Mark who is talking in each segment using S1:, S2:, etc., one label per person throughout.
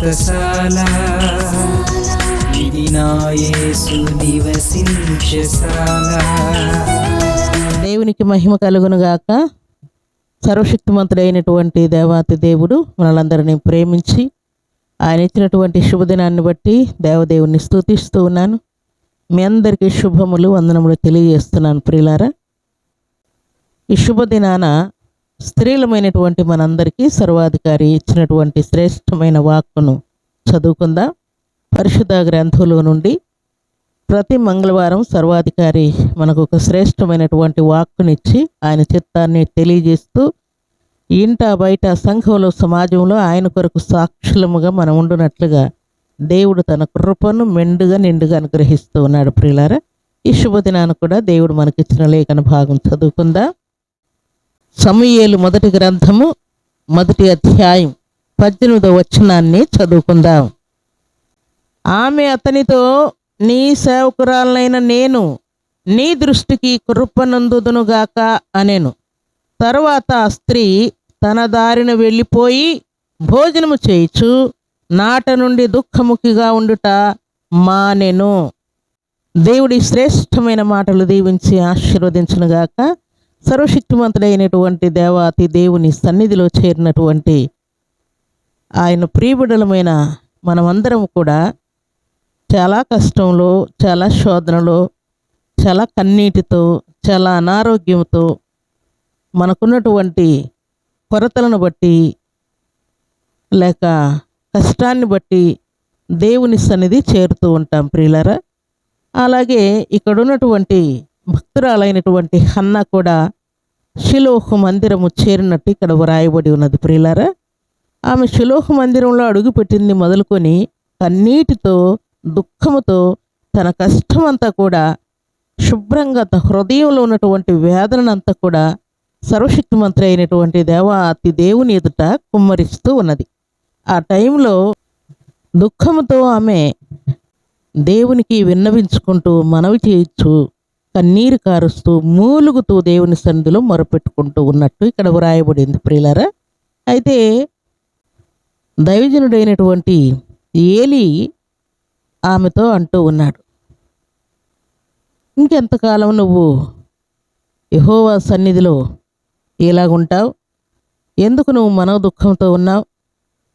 S1: వ్రతశాల ఇది నా నివసించశాల
S2: దేవునికి మహిమ కలుగునుగాక. సర్వశక్తిమంతుడైనటువంటి దేవాతి దేవుడు మనలందరినీ ప్రేమించి ఆయన ఇచ్చినటువంటి శుభదినాన్ని బట్టి దేవదేవుని స్థుతిస్తూ ఉన్నాను. మీ అందరికీ శుభములు వందనములు తెలియజేస్తున్నాను ప్రియులారా. ఈ శుభదినాన స్త్రీలమైనటువంటి మనందరికీ సర్వాధికారి ఇచ్చినటువంటి శ్రేష్టమైన వాక్కును చదువుకుందాం? పరిశుద్ధ గ్రంథంలో నుండి ప్రతి మంగళవారం సర్వాధికారి మనకు ఒక శ్రేష్టమైనటువంటి వాక్కునిచ్చి ఆయన చిత్తాన్ని తెలియజేస్తూ ఇంట బయట సంఘంలో సమాజంలో ఆయన కొరకు సాక్షులముగా మనం ఉండునట్లుగా దేవుడు తన కృపను మెండుగా నిండుగా అనుగ్రహిస్తూ ఉన్నాడు ప్రియులారా. ఈ శుభదినాన్ని కూడా దేవుడు మనకిచ్చిన లేఖన భాగం చదువుకుందా? సమూయేలు మొదటి గ్రంథము మొదటి అధ్యాయం పద్దెనిమిదో వచనాన్ని చదువుకుందాం. ఆమె అతనితో నీ సేవకురాలనైన నేను నీ దృష్టికి కృపనందుదునుగాక అనెను. తరువాత ఆ స్త్రీ తన దారిన వెళ్ళిపోయి భోజనము చేయిచు నాట నుండి దుఃఖముఖిగా ఉండుట మానెను. దేవుడి శ్రేష్టమైన మాటలు దీవించి ఆశీర్వదించునుగాక. సర్వశక్తిమంతుడైనటువంటి దేవాతి దేవుని సన్నిధిలో చేరినటువంటి ఆయన ప్రియబిడలమైన మనమందరం కూడా చాలా కష్టంలో చాలా శోధనలో చాలా కన్నీటితో చాలా అనారోగ్యంతో మనకున్నటువంటి కొరతలను బట్టి లేక కష్టాన్ని బట్టి దేవుని సన్నిధి చేరుతూ ఉంటాం ప్రియులరా. అలాగే ఇక్కడ ఉన్నటువంటి భక్తురాలైనటువంటి హన్న కూడా శిలోహ మందిరము చేరినట్టు ఇక్కడ వ్రాయబడి ఉన్నది. ప్రియులారా ఆమె శిలోహ మందిరంలో అడుగుపెట్టింది మొదలుకొని కన్నీటితో దుఃఖముతో తన కష్టమంతా కూడా శుభ్రంగా తన హృదయంలో ఉన్నటువంటి వేదనంతా కూడా సర్వశక్తిమంత్రి అయినటువంటి దేవాతి దేవుని ఎదుట కుమ్మరిస్తూ ఉన్నది. ఆ టైంలో దుఃఖముతో ఆమె దేవునికి విన్నవించుకుంటూ మనవి చేయొచ్చు. కన్నీరు కారుస్తూ మూలుగుతూ దేవుని సన్నిధిలో మొరపెట్టుకుంటూ ఉన్నట్టు ఇక్కడ వ్రాయబడింది ప్రియులరా. అయితే దైవజనుడైనటువంటి ఏలి ఆమెతో అంటూ ఉన్నాడు ఇంకెంతకాలం నువ్వు యహోవా సన్నిధిలో ఎలాగుంటావు ఎందుకు నువ్వు మనో దుఃఖంతో ఉన్నావు?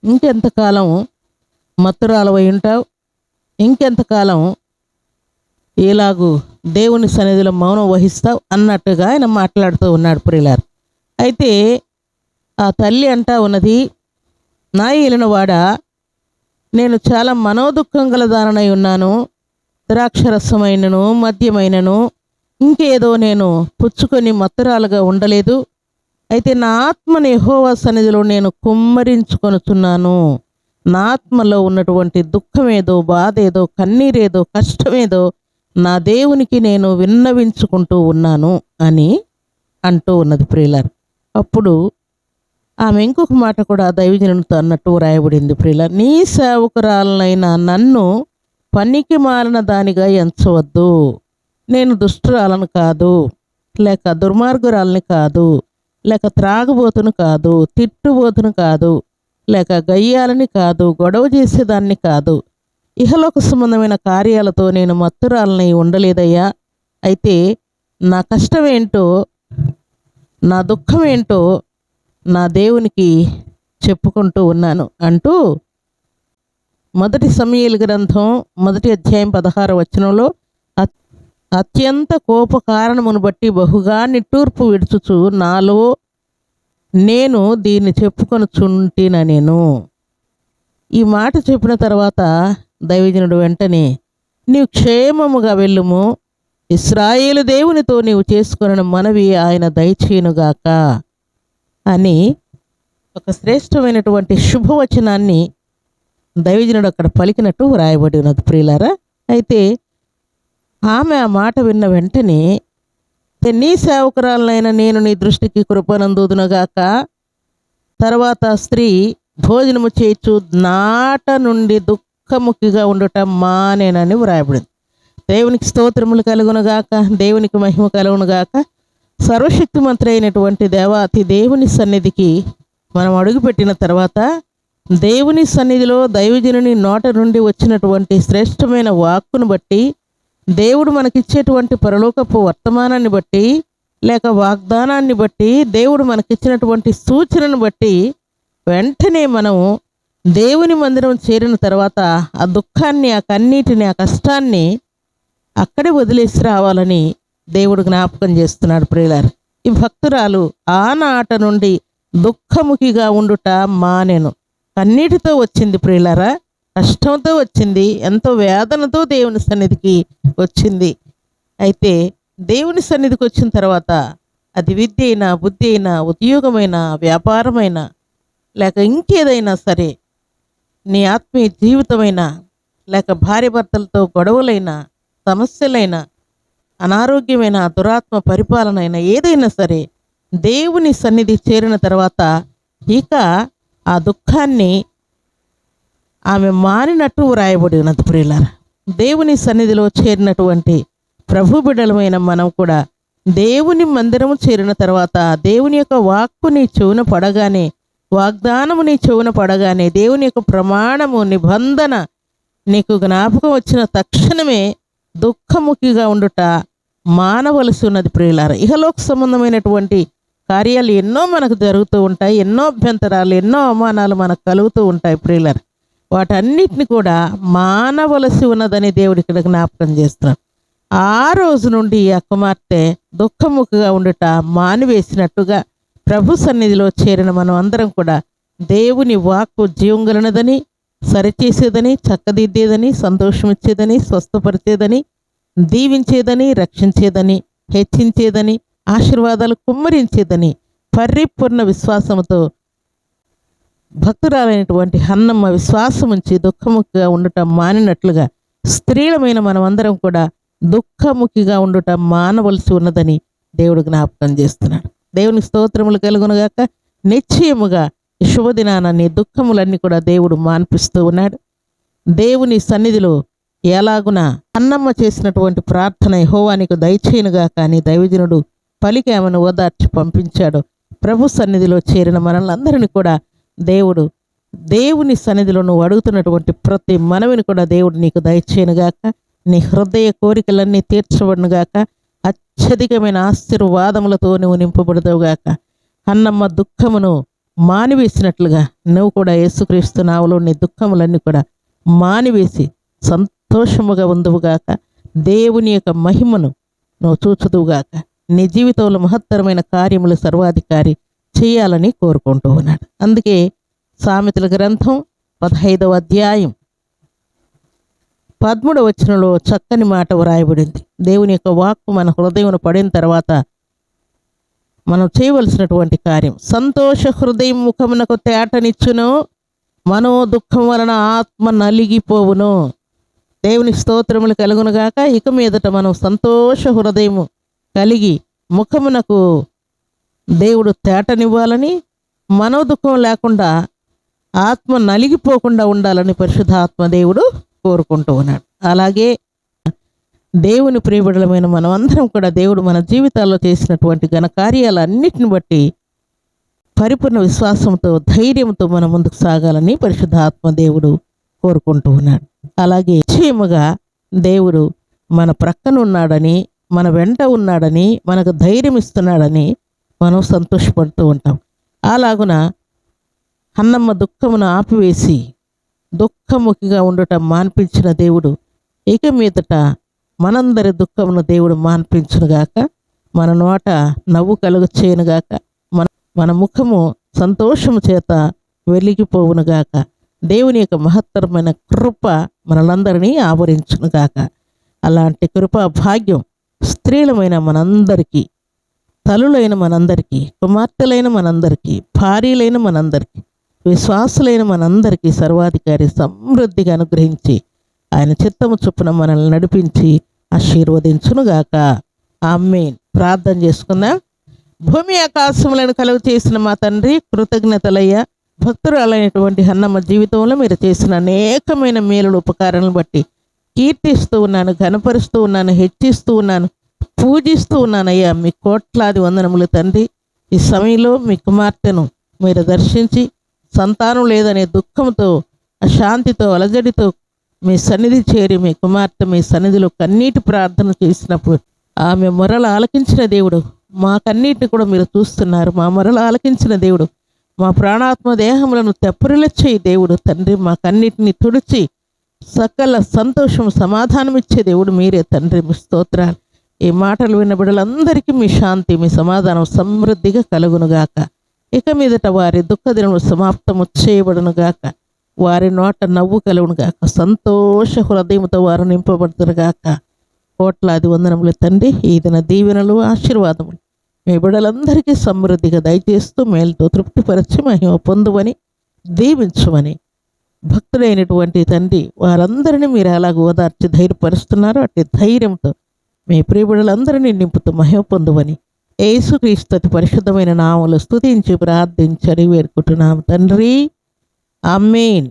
S2: ఇంకెంతకాలం మత్తురాలవై ఉంటావు? ఇంకెంతకాలం ఎలాగూ దేవుని సన్నిధిలో మౌనం వహిస్తావు అన్నట్టుగా ఆయన మాట్లాడుతూ ఉన్నాడు ప్రియులారు. అయితే ఆ తల్లి అంటా ఉన్నది నా ఏలినవాడా నేను చాలా మనోదుఖం గలదానై ఉన్నాను. ద్రాక్షరసమైనను మద్యమైనను ఇంకేదో నేను పుచ్చుకొని మత్తురాలుగా ఉండలేదు. అయితే నా ఆత్మని యెహోవా సన్నిధిలో నేను కుమ్మరించుకొనుచున్నాను. నా ఆత్మలో ఉన్నటువంటి దుఃఖమేదో బాధేదో కన్నీరేదో కష్టమేదో నా దేవునికి నేను విన్నవించుకుంటూ ఉన్నాను అని అంటూ ఉన్నది ప్రియులార్. అప్పుడు ఆమె ఇంకొక మాట కూడా దైవజనునితో అన్నట్టు రాయబడింది ప్రియుల నీ సేవకురాలనైన నన్ను పనికి మారిన దానిగా ఎంచవద్దు. నేను దుష్టురాలను కాదు లేక దుర్మార్గురాలని కాదు లేక త్రాగబోతును కాదు తిట్టుబోతును కాదు లేక గయ్యాలని కాదు గొడవ చేసేదాన్ని కాదు ఇహలోక సంబంధమైన కార్యాలతో నేను మత్తురాలని ఉండలేదయ్యా. అయితే నా కష్టమేంటో నా దుఃఖం ఏంటో నా దేవునికి చెప్పుకుంటూ ఉన్నాను అంటూ మొదటి సమయలు గ్రంథం మొదటి అధ్యాయం పదహారు వచనంలో అత్యంత కోప కారణమును బట్టి బహుగా నిట్టూర్పు విడుచుచు నాలో నేను దీన్ని చెప్పుకొని చుంటిన నేను. ఈ మాట చెప్పిన తర్వాత దైవజనుడు వెంటనే నీవు క్షేమముగా వెళ్ళుము. ఇస్రాయేలు దేవునితో నీవు చేసుకున్న మనవి ఆయన దయచేయునుగాక అని ఒక శ్రేష్టమైనటువంటి శుభవచనాన్ని దైవజనుడు అక్కడ పలికినట్టు వ్రాయబడి ఉన్నది ప్రియులారా. అయితే ఆమె ఆ మాట విన్న వెంటనే నీ సేవకురాలనైనా నేను నీ దృష్టికి కృపనందుదునగాక. తర్వాత స్త్రీ భోజనము చేయొచ్చు నాట నుండి దుఃఖముఖిగా ఉండటం మానేనని వ్రాయబడింది. దేవునికి స్తోత్రములు కలుగునుగాక దేవునికి మహిమ కలుగునుగాక సర్వశక్తిమంతుడు అయినటువంటి దేవాతి దేవుని సన్నిధికి మనం అడుగుపెట్టిన తర్వాత దేవుని సన్నిధిలో దైవజనుని నోట నుండి వచ్చినటువంటి శ్రేష్టమైన వాక్కును బట్టి దేవుడు మనకిచ్చేటువంటి పరలోకపు వర్తమానాన్ని బట్టి లేక వాగ్దానాన్ని బట్టి దేవుడు మనకిచ్చినటువంటి సూచనను బట్టి వెంటనే మనం దేవుని మందిరం చేరిన తర్వాత ఆ దుఃఖాన్ని ఆ కన్నీటిని ఆ కష్టాన్ని అక్కడే వదిలేసి రావాలని దేవుడు జ్ఞాపకం చేస్తున్నాడు ప్రియులారు. ఈ భక్తురాలు ఆనాట నుండి దుఃఖముఖిగా ఉండుట మానెను. కన్నీటితో వచ్చింది ప్రియులారా కష్టంతో వచ్చింది ఎంతో వేదనతో దేవుని సన్నిధికి వచ్చింది. అయితే దేవుని సన్నిధికి వచ్చిన తర్వాత అది విద్య అయినా బుద్ధి అయినా ఉద్యోగమైన వ్యాపారమైన లేక ఇంకేదైనా సరే నీ ఆత్మీయ జీవితమైనా లేక భార్యాభర్తలతో గొడవలైనా సమస్యలైనా అనారోగ్యమైన దురాత్మ పరిపాలన అయినా ఏదైనా సరే దేవుని సన్నిధి చేరిన తర్వాత ఇక ఆ దుఃఖాన్ని ఆమె మారినట్టు వ్రాయబడి ఉన్నది ప్రియులారా. దేవుని సన్నిధిలో చేరినటువంటి ప్రభు బిడలమైన మనం కూడా దేవుని మందిరము చేరిన తర్వాత దేవుని యొక్క వాక్కుని చెవున పడగానే వాగ్దానము నీ చెవున పడగానే దేవుని యొక్క ప్రమాణము నిబంధన నీకు జ్ఞాపకం వచ్చిన తక్షణమే దుఃఖముఖిగా ఉండుట మానవలసి ఉన్నది ప్రియులారా. ఇహలోక సంబంధమైనటువంటి కార్యాలు ఎన్నో మనకు జరుగుతూ ఉంటాయి ఎన్నో అభ్యంతరాలు ఎన్నో అవమానాలు మనకు కలుగుతూ ఉంటాయి ప్రియులర్. వాటన్నిటిని కూడా మానవలసి ఉన్నదని దేవుడి ఇక్కడ జ్ఞాపకం చేస్తున్నాడు. ఆ రోజు నుండి ఆ కుమార్తె దుఃఖముఖగా ఉండుట మానివేసినట్టుగా ప్రభు సన్నిధిలో చేరిన మనం అందరం కూడా దేవుని వాక్కు జీవంగలనదని సరిచేసేదని చక్కదిద్దేదని సంతోషమిచ్చేదని స్వస్థపరిచేదని దీవించేదని రక్షించేదని హెచ్చించేదని ఆశీర్వాదాలు కుమ్మరించేదని పరిపూర్ణ విశ్వాసంతో భక్తురాలైనటువంటి హన్నమ్మ విశ్వాసం ఉంచి దుఃఖముఖిగా ఉండటం మానినట్లుగా స్త్రీలమైన మనమందరం కూడా దుఃఖముఖిగా ఉండటం మానవలసి ఉన్నదని దేవుడు జ్ఞాపకం చేస్తున్నాడు. దేవుని స్తోత్రములు కలుగునుగాక. నిశ్చయముగా శుభదినాన నీ దుఃఖములన్నీ కూడా దేవుడు మాన్పిస్తూ ఉన్నాడు. దేవుని సన్నిధిలో ఎలాగున అన్నమ్మ చేసినటువంటి ప్రార్థన హోవానికి దయచేయనుగా కానీ దైవజనుడు పలికి ఆమెను ఓదార్చి పంపించాడు. ప్రభు సన్నిధిలో చేరిన మనల్ని కూడా దేవుడు దేవుని సన్నిధిలో నువ్వు అడుగుతున్నటువంటి ప్రతి మనవిని కూడా దేవుడు నీకు దయచేయనుగాక. నీ హృదయ కోరికలన్నీ తీర్చబడునుగాక. అత్యధికమైన ఆశీర్వాదములతో నువ్వు నింపబడతావుగాక అన్నమ్మ దుఃఖమును మానివేసినట్లుగా నువ్వు కూడా యేసుక్రీస్తు నావలో నీ దుఃఖములన్నీ కూడా మానివేసి సంతోషముగా ఉందువుగాక దేవుని యొక్క మహిమను నువ్వు చూచుదువుగాక నీ జీవితంలో మహత్తరమైన కార్యములు సర్వాధికారి చేయాలని కోరుకుంటూ ఉన్నాడు. అందుకే సామెతల గ్రంథం పదహైదవ అధ్యాయం పద్ముడు వచనంలో చక్కని మాట వ్రాయబడింది. దేవుని యొక్క వాక్కు మన హృదయం పడిన తర్వాత మనం చేయవలసినటువంటి కార్యం సంతోష హృదయం ముఖమునకు తేటనిచ్చును మనో దుఃఖం వలన ఆత్మ నలిగిపోవును. దేవుని స్తోత్రములు కలుగునుగాక ఇక మీదట మనం సంతోష హృదయము కలిగి ముఖమునకు దేవుడు తేటనివ్వాలని మనో దుఃఖం లేకుండా ఆత్మ నలిగిపోకుండా ఉండాలని పరిశుద్ధాత్మ దేవుడు కోరుకుంటూ ఉన్నాడు. అలాగే దేవుని ప్రియబిడలమైన మనమందరం కూడా దేవుడు మన జీవితాల్లో చేసినటువంటి ఘన కార్యాలన్నిటిని బట్టి పరిపూర్ణ విశ్వాసంతో ధైర్యంతో మనం ముందుకు సాగాలని పరిశుద్ధాత్మ దేవుడు కోరుకుంటూ ఉన్నాడు. అలాగే నిశ్చయముగా దేవుడు మన ప్రక్కన ఉన్నాడని మన వెంట ఉన్నాడని మనకు ధైర్యం ఇస్తున్నాడని మనం సంతోషపడుతూ ఉంటాం. అలాగున అన్నమ్మ దుఃఖమును ఆపివేసి దుఃఖముఖిగా ఉండటం మాన్పించిన దేవుడు. ఇక మీదట మనందరి దుఃఖమును దేవుడు మాన్పించునుగాక మన నోట నవ్వు కలుగు చేయనుగాక మన మన ముఖము సంతోషము చేత వెలిగిపోవునుగాక దేవుని యొక్క మహత్తరమైన కృప మనలందరినీ ఆవరించునుగాక అలాంటి కృపా భాగ్యం స్త్రీలమైన మనందరికీ తలులైన మనందరికీ కుమార్తెలైన మనందరికీ భార్యలైన మనందరికీ విశ్వాసులైన మనందరికీ సర్వాధికారి సమృద్ధిగా అనుగ్రహించి ఆయన చిత్తము చొప్పున మనల్ని నడిపించి ఆశీర్వదించునుగాక. ఆమెన్. ప్రార్థన చేసుకుందాం. భూమి ఆకాశములను కలుగు చేసిన మా తండ్రి కృతజ్ఞతలయ్యా భక్తురాలైనటువంటి హన్నమ్మ జీవితంలో మీరు చేసిన అనేకమైన మేలుడు ఉపకారాలను బట్టి కీర్తిస్తూ ఉన్నాను ఘనపరుస్తూ ఉన్నాను హెచ్చిస్తూ ఉన్నాను పూజిస్తూ ఉన్నానయ్యా. మీ కోట్లాది వందనములు తండ్రి ఈ సమయంలో మీ కుమార్తెను మీరు దర్శించి సంతానం లేదనే దుఃఖంతో అశాంతితో అలజడితో మీ సన్నిధి చేరి మీ కుమార్తె మీ సన్నిధిలో కన్నీటి ప్రార్థన చేసినప్పుడు ఆమె మొరలు ఆలకించిన దేవుడు మా కన్నీటిని కూడా మీరు చూస్తున్నారు. మా మొరలు ఆలకించిన దేవుడు మా ప్రాణాత్మ దేహములను తెప్పరిలొచ్చే దేవుడు తండ్రి. మా కన్నిటిని తుడిచి సకల సంతోషం సమాధానం ఇచ్చే దేవుడు మీరే తండ్రి. మీ స్తోత్రాలు ఈ మాటలు విన్న బిడ్డలందరికీ మీ శాంతి మీ సమాధానం సమృద్ధిగా కలుగునుగాక. ఇక మీదట వారి దుఃఖదినము సమాప్తము చేయబడునుగాక వారి నోట నవ్వు కలుగునుగాక సంతోష హృదయంతో వారు నింపబడుతురుగాక కోట్లాది వందనములు తండ్రి ఈ దిన దీవెనలు ఆశీర్వాదములు మీ బిడ్డలందరికీ సమృద్ధిగా దయచేస్తూ మేలుతో తృప్తిపరచి మహిమ పొందువని దీవించమని భక్తుడైనటువంటి తండ్రి వారందరినీ మీరు అలాగ ఓదార్చి ధైర్యపరుస్తున్నారు అట్టి ధైర్యంతో మీ ప్రియబిడలందరినీ నింపుతూ మహిమ పొందువని యేసుక్రీస్తు పరిశుద్ధమైన నామలు స్తుతించి ప్రార్థించని వేడుకుంటున్నాం తండ్రి అమ్మేన్